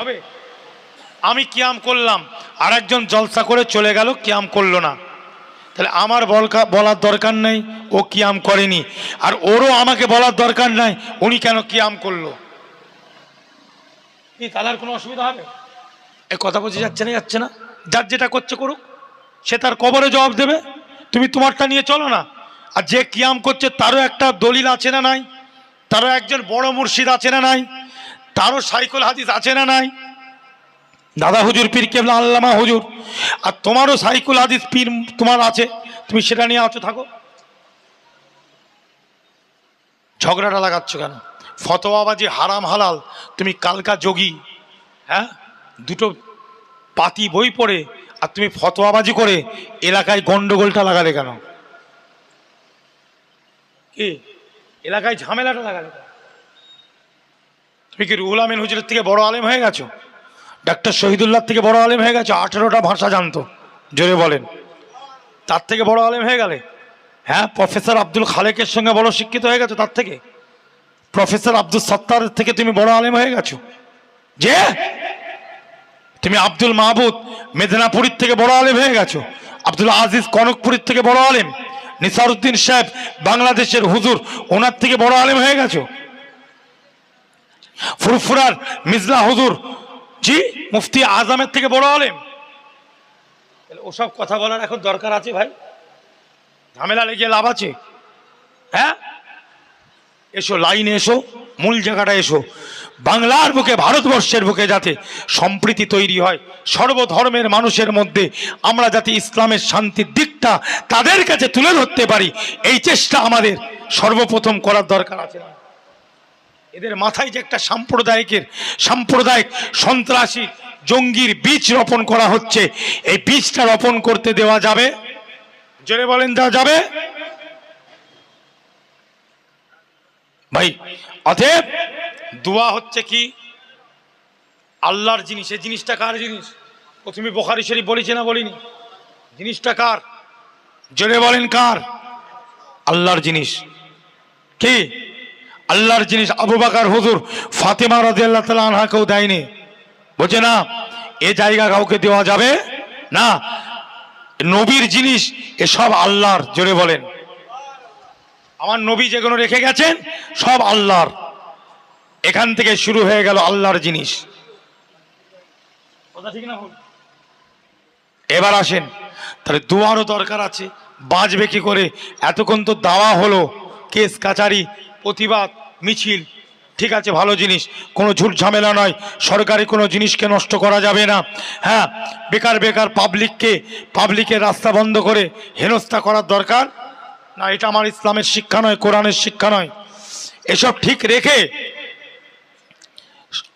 হবে? আমি কিয়াম করলাম আর একজন জলসা করে চলে গেল কিয়াম করল না। তাহলে আমার বলকা বলার দরকার নেই ও কিয়াম করেনি। আর ওরও আমাকে বলার দরকার নাই উনি কেন কিয়াম করল? কি তাহলে আর কোনো অসুবিধা হবে? এ কথা বোঝা যাচ্ছে না যাচ্ছে না? যার যেটা করছে করুক সে তার কবরে জবাব দেবে। তুমি তোমারটা নিয়ে চলো না। আর যে কিয়াম করছে তারও একটা দলিল আছে না নাই? তারও একজন বড় মুর্শিদ আছে না নাই? তারও সাইকুল হাদিস আছে না নাই? দাদা হুজুর, পীর কেবলা আল্লামা হুজুর, আর তোমারও সাইকুল হাদিস পীর তোমার আছে? তুমি সেটা নিয়ে আছো থাকো। ঝগড়াটা লাগাচ্ছ কেন? ফতোয়াবাজি হারাম হালাল, তুমি কালকা যোগী হ্যাঁ? দুটো পাতি বই পড়ে, আর তুমি ফতোয়াবাজি করে এলাকায় গন্ডগোলটা লাগালে কেন? কি? এলাকায় ঝামেলাটা লাগালে কেন? তুমি কি রুহুল আমিন হুজুরের থেকে বড় আলেম হয়ে গেছো? ডাক্তার শহীদুল্লাহ থেকে বড় আলেম হয়ে গেছো? আঠেরোটা ভাষা জানতো, জোরে বলেন। তার থেকে বড় আলেম হয়ে গেলে? হ্যাঁ প্রফেসর আব্দুল খালেকের সঙ্গে বড় শিক্ষিত হয়ে গেছো তার থেকে? প্রফেসর আব্দুল সত্তারের থেকে তুমি বড় আলেম হয়ে গেছো? যে? তুমি আব্দুল মাহবুদ মেদিনাপুরীর থেকে বড় আলেম হয়ে গেছো? আব্দুল আজিজ কনকপুরীর থেকে বড় আলেম? নিসারুদ্দিন সাহেব বাংলাদেশের হুজুর, ওনার থেকে বড় আলেম হয়ে গেছো? ফুরফুরার মিজলা হুজুর, জি, মুফতি আজমের থেকে বড় আলেম। ওসব কথা বলার এখন দরকার আছে ভাই? ঝামেলা লেগে লাভ আছে। হ্যাঁ? এসো, লাইনে এসো, মূল জায়গাটা এসো। বাংলার বুকে, ভারতবর্ষের বুকে যাতে সম্প্রীতি তৈরি হয়, সর্বধর্মের মানুষের মধ্যে আমরা যাতে ইসলামের শান্তির দিকটা তাদের কাছে তুলে ধরতে পারি, এই চেষ্টা আমাদের সর্বপ্রথম করার দরকার আছে না এদের মাথায় যে একটা সাম্প্রদায়িকের সাম্প্রদায়িক সন্ত্রাসী জঙ্গির বীজ রোপণ করা হচ্ছে, এই বীজটা রোপণ করতে দেওয়া যাবে? জোরে বলেন দেওয়া যাবে? ভাই, অতএব দোয়া হচ্ছে কি? আল্লাহর জিনিস, এই জিনিসটা কার জিনিস? প্রথমে বোখারি শরীফ বলেছি না বলিনি? জিনিসটা কার? জোরে বলেন কার? আল্লাহর জিনিস। কি? আল্লাহর জিনিস আবু বাকার হুজুর ফাতেমা রাদিয়াল্লাহু তাআলা আনহাকেও দেয়নি। বলছে, না, এ জায়গা কাউকে দেওয়া যাবে না। নবীর জিনিস এসব আল্লাহর জোরে বলেন। আমার নবী যেগুলো রেখে গেছেন, সব আল্লাহর। এখান থেকে শুরু হয়ে গেল আল্লাহর জিনিস? এবার আসেন। তাহলে দুয়ারও দরকার আছে। বাঁচবে কি করে? এতক্ষণ তো দাওয়া হলো। কেস, কাচারি প্রতিবাদ, মিছিল, ঠিক আছে, ভালো জিনিস। কোনো ঝুট ঝামেলা নয়। সরকারি কোনো জিনিসকে নষ্ট করা যাবে না। হ্যাঁ বেকার বেকার পাবলিককে পাবলিকের রাস্তা বন্ধ করে হেনস্থা করার দরকার? না, এটা আমার ইসলামের শিক্ষা নয়, কোরআনের শিক্ষা নয়। এসব ঠিক রেখে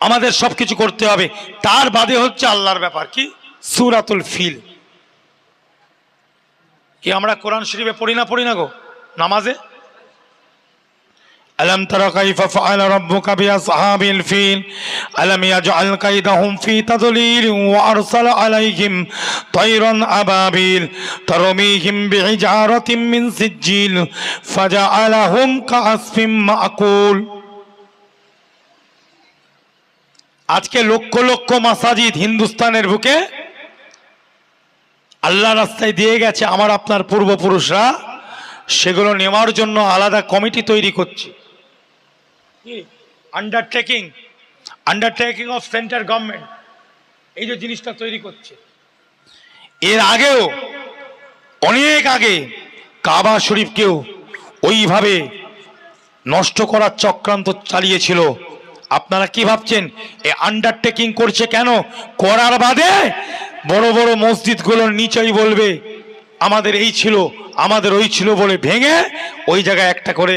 আমাদের সব কিছু করতে হবে। তার বাদে হচ্ছে আল্লাহর ব্যাপার। কি? সুরাতুল ফিল। কি আমরা কোরআন শরীফে পড়ি না পড়ি না গো? নামাজে? ألم تر كيف فعل ربك بأصحاب الفيل ألم يجعل كيدهم في تضليل وأرسل عليهم طيرا أبابيل ترميهم بحجارة من سجيل فجعلهم كعصف مأكول আজকে লক্ষ লক্ষ মাসাজিদ হিন্দুস্তানের বুকে আল্লাহ রাস্তায় দিয়ে গেছে আমার আপনার পূর্বপুরুষরা সেগুলো নেওয়ার জন্য আলাদা কমিটি তৈরি করছে undertaking undertaking of centre government এই যে জিনিসটা তৈরি করছে। এর আগেও, অনেক আগে কাবা শরীফকেও ওইভাবে নষ্ট করার চক্রান্ত চালিয়েছিল। আপনারা কি ভাবছেন, এ আন্ডারটেকিং করছে কেন? করার বাদে বড় বড় মসজিদগুলোর নিচেই বলবে, আমাদের এই ছিল, আমাদের ওই ছিল বলে ভেঙে ওই জায়গায় একটা করে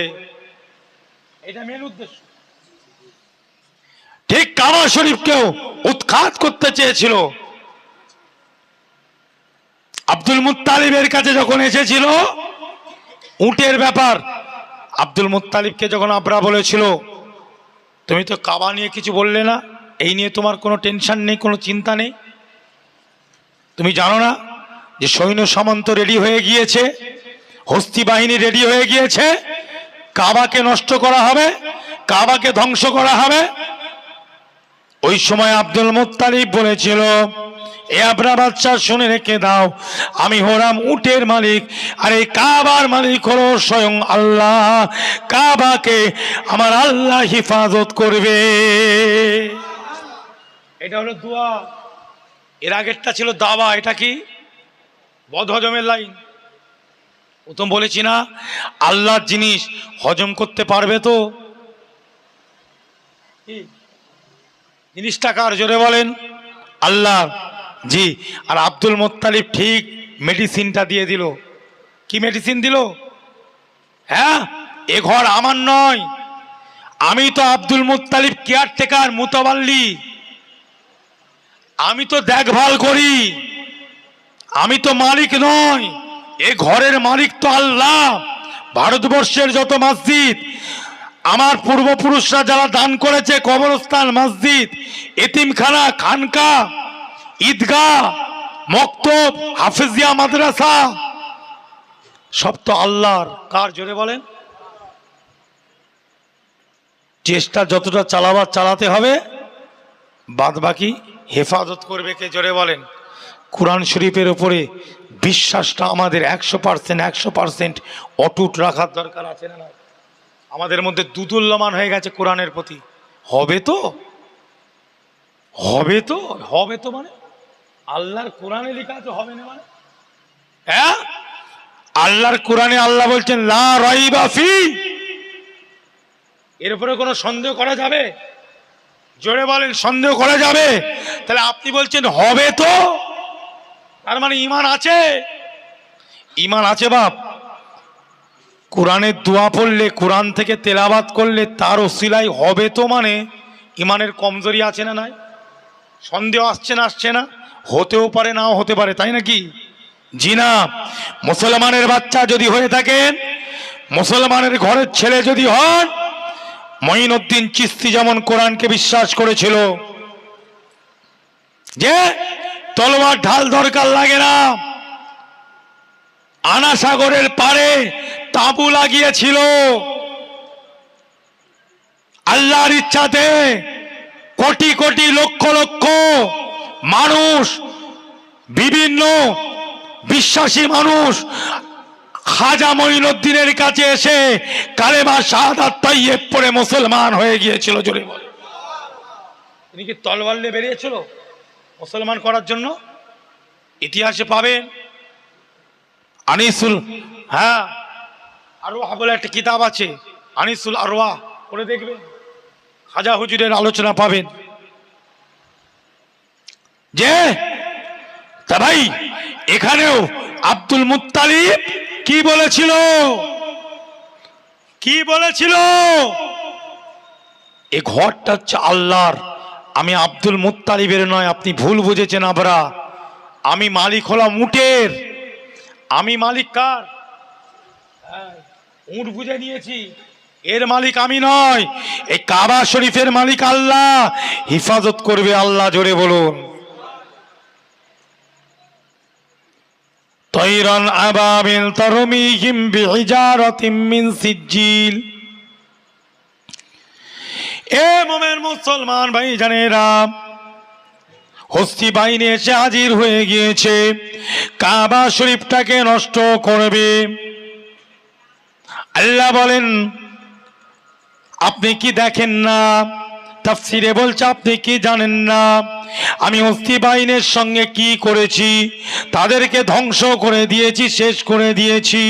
ঠিক কাবা শরীফকেও উৎখাত করতে চেয়েছিল। আব্দুল মুত্তালিবের কাছে যখন এসেছিল, উটের ব্যাপার, আব্দুল মুত্তালিবকে যখন আবরা বলেছিল, তুমি তো কাবা নিয়ে কিছু বললে না, এই নিয়ে তোমার কোনো টেনশন নেই, কোনো চিন্তা নেই। তুমি জানো না যে সৈন্য সামন্ত রেডি হয়ে গিয়েছে, হস্তি বাহিনী রেডি হয়ে গিয়েছে কাবাকে নষ্ট করা হবে, কাবাকে ধ্বংস করা হবে। ওই সময় আব্দুল মুত্তালিব বলেছিল, এ আবরা বাচ্চা শুনে রেখে দাও, আমি হলাম উটের মালিক, আর এই কাবার মালিক হলো স্বয়ং আল্লাহ। কাবাকে আমার আল্লাহ হিফাজত করবে। এটা হলো দোয়া। এর আগেরটা ছিল দাওয়া, এটা কি? বদ হজমের লাইন। প্রথম বলেছি না, আল্লাহর জিনিস হজম করতে পারবে তো? জিনিসটা কার জোরে বলেন? আল্লাহ। জি, আর আব্দুল মোত্তালিব ঠিক মেডিসিনটা দিয়ে দিল। কি মেডিসিন দিল? হ্যাঁ এ ঘর আমার নয়। আমি তো আব্দুল মুত্তালিব কেয়ারটেকার, মুতাবাল্লি। আমি তো দেখভাল করি। আমি তো মালিক নয়। এ ঘরের মালিক তো আল্লাহ। ভারতবর্ষের যত মসজিদ, আমার পূর্বপুরুষরা যারা দান করেছে, কবরস্থান, মসজিদ, এতিমখানা, খানকা, ঈদগাহ, মক্তব, হাফিজিয়া, মাদ্রাসা, সব তো আল্লাহর। কার জোরে বলেন? চেষ্টা যতটা চালাবার চালাতে হবে। বাদ বাকি হেফাজত করবে কে? জোরে বলেন। কোরআন শরীফের ওপরে বিশ্বাসটা আমাদের একশো পার্সেন্ট একশো পার্সেন্ট অটুট রাখার দরকার আছে না আমাদের মধ্যে দুদুল্যমান হয়ে গেছে কোরআনের প্রতি। হবে তো? হবে তো? হবে তো মানে? আল্লাহর কোরআনে লেখা আছে হবে না মানে? হ্যাঁ? আল্লাহর কোরআনে আল্লাহ বলছেন, লা রাইবা ফি। এর উপরে কোনো সন্দেহ করা যাবে? জোরে বলেন, সন্দেহ করা যাবে? তাহলে আপনি বলছেন, হবে তো? তার মানে ইমান আছে? ইমান আছে বাপ। কোরআনের দোয়া পড়লে, কোরআন থেকে তেলাবাত করলে তার ওসিলাই হবে তো মানে ইমানের কমজোরি আছে না নাই? সন্দেহ আসছে না আসছে না? হতেও পারে, নাও হতে পারে, তাই নাকি? জি না। মুসলমানের বাচ্চা যদি হয়ে থাকেন, মুসলমানের ঘরের ছেলে যদি হন, মঈনুদ্দিন চিস্তি যেমন কোরআনকে বিশ্বাস করেছিল, যে তলোয়ার ঢাল দরকার লাগে না। আনা সাগরের পারে তাঁবু লাগিয়েছিল। আল্লাহর ইচ্ছাতে কোটি কোটি লক্ষ লক্ষ মানুষ, বিভিন্ন বিশ্বাসী মানুষ খাজা মঈনুদ্দিনের কাছে এসে কালেমা শাহাদাত তাইয়েব পড়ে মুসলমান হয়ে গিয়েছিল, জোরে বলে। তিনি কি তলওয়ার নিয়ে বেরিয়েছিল? মুসলমান করার জন্য ইতিহাসে পাবেন। আনিসুল হ্যাঁ আরোয়া বলে একটা কিতাব আছে, আনিসুল আরোয়া পড়ে দেখবেন। খাজা হুজুরের আলোচনা পাবেন। যে, তা ভাই, এখানেও আব্দুল মুত্তালিব কি বলেছিল? কি বলেছিল? এ ঘরটা হচ্ছে আল্লাহর। আমি আব্দুল মুত্তালিবের নয় আপনি ভুল বুঝেছেন আবরা আমি মালিক হলাম উটের। আমি মালিক কার? হ্যাঁ, উট বুঝে নিয়েছি। এর মালিক আমি নয়। এই কাবা শরীফের মালিক আল্লাহ। হিফাজত করবে আল্লাহ জোরে বলুন। তৈরন আবাবিল তরমিহিম বিহিজারাতিম মিন সিজ্জিল। এ মোমের মুসলমান ভাই জানেরা হস্তি বাহিনী এসে হাজির হয়ে গিয়েছে। কাবা শরীফটাকে নষ্ট করবে। আল্লাহ বলেন, আপনি কি দেখেন না? তাফসিরে বলছে, আপনি কি জানেন না? আমি অস্থি বাহিনীর সঙ্গে কি করেছি? তাদেরকে ধ্বংস করে দিয়েছি, শেষ করে দিয়েছি।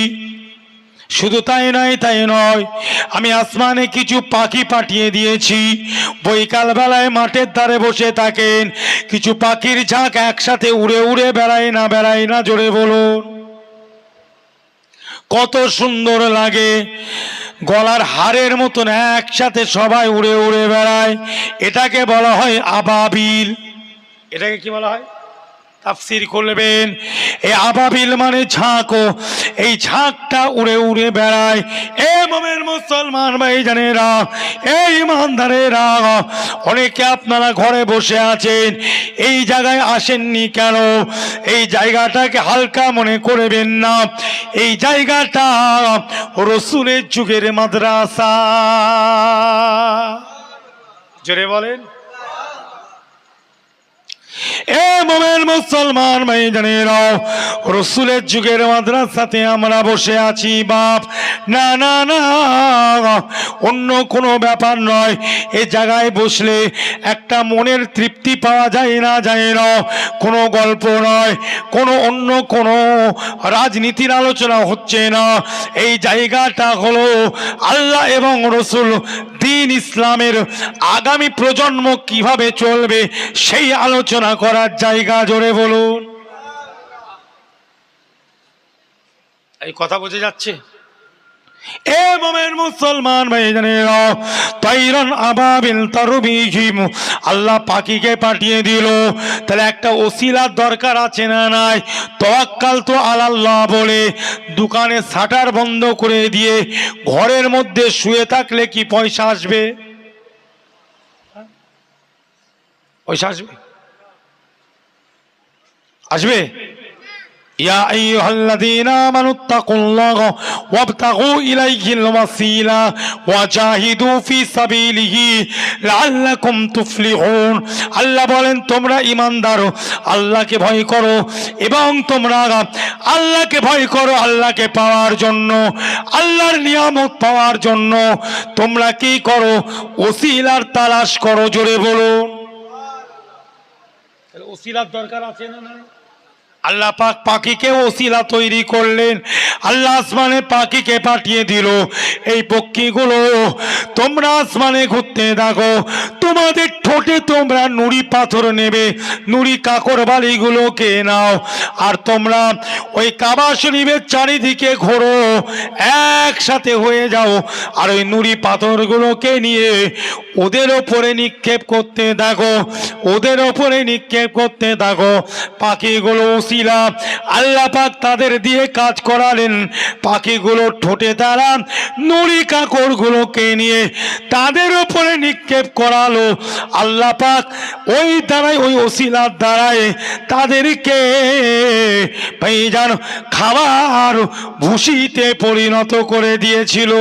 শুধু তাই নয় তাই নয়। আমি আসমানে কিছু পাখি পাঠিয়ে দিয়েছি। বৈকাল বেলায় মাঠের ধারে বসে থাকেন। কিছু পাখির ঝাঁক একসাথে উড়ে উড়ে বেড়ায় না বেড়ায় না, জোরে বলুন। কত সুন্দর লাগে। গলার হারের মতন একসাথে সবাই উড়ে উড়ে বেড়ায়। এটাকে বলা হয় আবাবিল। এটাকে কি বলা হয়? তাফসির করবেন এই আবাবিল মানে ঝাঁকো এই ঝাঁকটা উড়ে উড়ে বেড়ায়। এ মোমের মুসলমান ভাই জানেরা এই ইমানদারেরা, অনেকে আপনারা ঘরে বসে আছেন, এই জায়গায় আসেননি কেন? এই জায়গাটাকে হালকা মনে করবেন না। এই জায়গাটা রসুলের যুগের মাদ্রাসা। জোরে বলেন। মোমেন মুসলমান, ভাই জানেরা রসুলের যুগের মাদ্রাসাতে আমরা বসে আছি, বাপ। না না না, অন্য কোনো ব্যাপার নয়। এ জায়গায় বসলে একটা মনের তৃপ্তি পাওয়া যায় না যায় না কোনো গল্প নয়, কোনো অন্য কোনো রাজনীতির আলোচনা হচ্ছে না। এই জায়গাটা হলো আল্লাহ এবং রসুল দিন ইসলামের আগামী প্রজন্ম কীভাবে চলবে, সেই আলোচনা করার জায়গা জোরে বলুন। এই কথা বোঝা যাচ্ছে? এ মুসলমান তারবিহিম। আল্লাহ পাখিকে পাঠিয়ে দিল। তাহলে একটা দরকার আছে না তো দোকানে শাটার বন্ধ করে দিয়ে ঘরের মধ্যে শুয়ে থাকলে কি পয়সা আসবে? পয়সা আসবে? আসবে? يا أيها الذين آمنوا اتقوا الله وابتغوا إليه الوسيلة وجاهدوا في سبيله لعلكم تفلحون আল্লাহ বলেন তোমরা ইমানদার আল্লাহকে ভয় করো এবং তোমরা আল্লাহকে ভয় করো আল্লাহকে পাওয়ার জন্য আল্লাহর নিয়ামত পাওয়ার জন্য তোমরা কি করো ওসিলার তালাশ করো জোরে বলুন ওসিলার দরকার আছে না না আল্লাহ পাক পাখিকে ওসিলা তৈরি করলেন। আল্লাহ আসমানে পাখিকে পাঠিয়ে দিল। এই পক্ষীগুলো, তোমরা আসমানে ঘুরতে থাকো। তোমাদের ঠোঁটে তোমরা নুড়ি পাথর নেবে। নুড়ি কাকর বালিগুলোকে নাও। আর তোমরা ওই কাবা শরীফের চারিদিকে ঘোরো। একসাথে হয়ে যাও। আর ওই নুড়ি পাথরগুলোকে নিয়ে ওদের ওপরে নিক্ষেপ করতে থাকো। ওদের ওপরে নিক্ষেপ করতে থাকো। পাখিগুলো উসিলা আল্লাহ পাক তাদের দিয়ে কাজ করালেন। পাখিগুলো ঠোঁটে তারা নুড়ি কাকড়গুলোকে নিয়ে তাদের ওপরে নিক্ষেপ করালো। আল্লাহ পাক ওই দ্বারাই, ওই ওসিলার দ্বারাই তাদেরকে খাবার ভুসিতে পরিণত করে দিয়েছিল।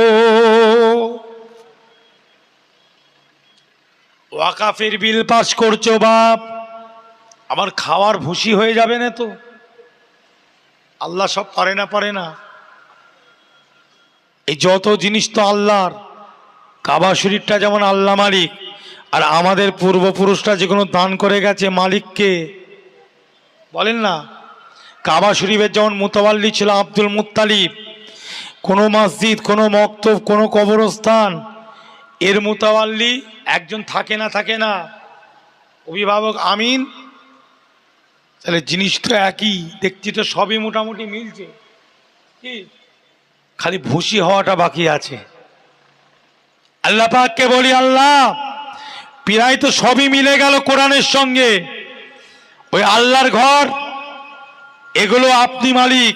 ওয়াকাফের বিল পাস করছ বাপ? আমার খাওয়ার ভুসি হয়ে যাবে না তো? আল্লাহ সব পারে না পারে না। এই যত জিনিস তো আল্লাহর, কাবা শরীরটা যেমন আল্লাহ মালিক, আর আমাদের পূর্বপুরুষরা যে কোনো দান করে গেছে মালিককে। বলেন না, কাবা শরীফের যেমন মুতাবাল্লি ছিল আব্দুল মুত্তালিব, কোনো মসজিদ, কোনো মক্তব, কোনো কবরস্থান, এর মুতাওয়াল্লি একজন থাকে না থাকে না। অভিভাবক আমিন তাহলে জিনিস তো একই, দেখছি তো সবই মোটামুটি মিলছে। কি? খালি ভুসি হওয়াটা বাকি আছে। আল্লাহ পাককে বলি, আল্লাহ, প্রায় তো সবই মিলে গেল কোরআনের সঙ্গে। ওই আল্লাহর ঘর, এগুলো আপনি মালিক।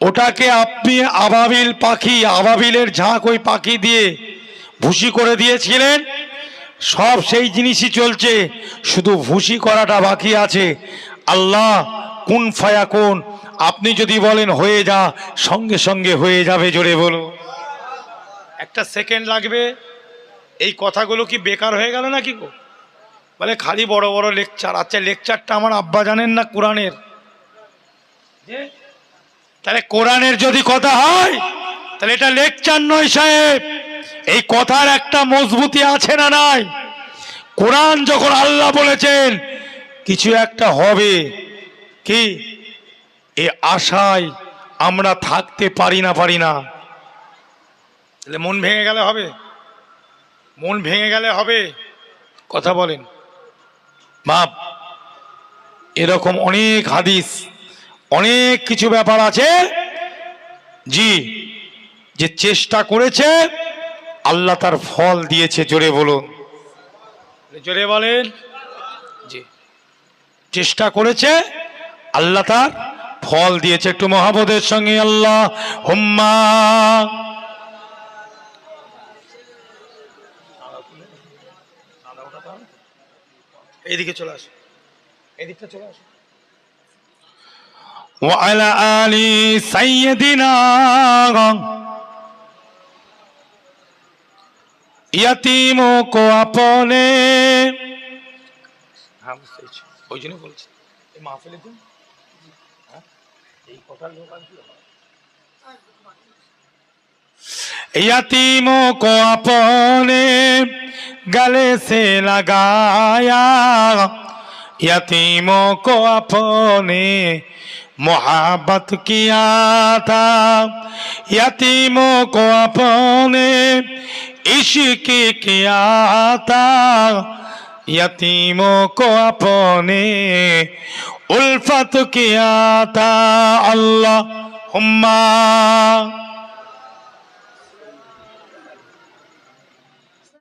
ওটাকে আপনি আবাবিল পাখি, আবাবিলের ঝাঁক ওই পাখি দিয়ে ভুসি করে দিয়েছিলেন। সব সেই জিনিসই চলছে। শুধু ভুসি করাটা বাকি আছে। আল্লাহ কোন ফায়া কোন আপনি যদি বলেন হয়ে যা সঙ্গে সঙ্গে হয়ে যাবে জোরে বলো। একটা সেকেন্ড লাগবে। এই কথাগুলো কি বেকার হয়ে গেল নাকি গো? বলে খালি বড় বড় লেকচার। আচ্ছা লেকচারটা আমার আব্বা জানেন না কোরআনের? তাহলে কোরআনের যদি কথা হয় তাহলে এটা লেকচার নয় সাহেব। এই কথার একটা মজবুতি আছে না নাই? কোরআন যখন আল্লাহ বলেছেন, কিছু একটা হবে। কি? এ আশায় আমরা থাকতে পারি না পারি না। তাহলে মন ভেঙে গেলে হবে? মন ভেঙে গেলে হবে? কথা বলেন। বাপ, এরকম অনেক হাদিস, অনেক কিছু ব্যাপার আছে। জি, যে চেষ্টা করেছে আল্লাহ তার ফল দিয়েছে জোরে বলুন জোরে বলেন জি চেষ্টা করেছে আল্লাহ তার ফল দিয়েছে একটু মহাবদের সঙ্গে আল্লাহ হুম্মা এইদিকে চলে আসো এদিকটা চলে আসো وعلى آل سيدنا यतीमों को अपने হ্যাঁ বুঝতে পেরেছি। ওই জন্য বলছি এই মাহফিলে তুমি হ্যাঁ? এই কথার লোক আর কি হবে? यतीमों को अपने गले से लगाया यतीमों को अपने मोहब्बत किया था यतीमों को अपने इश्क किया था यतीमों को अपने उल्फत किया था अल्लाह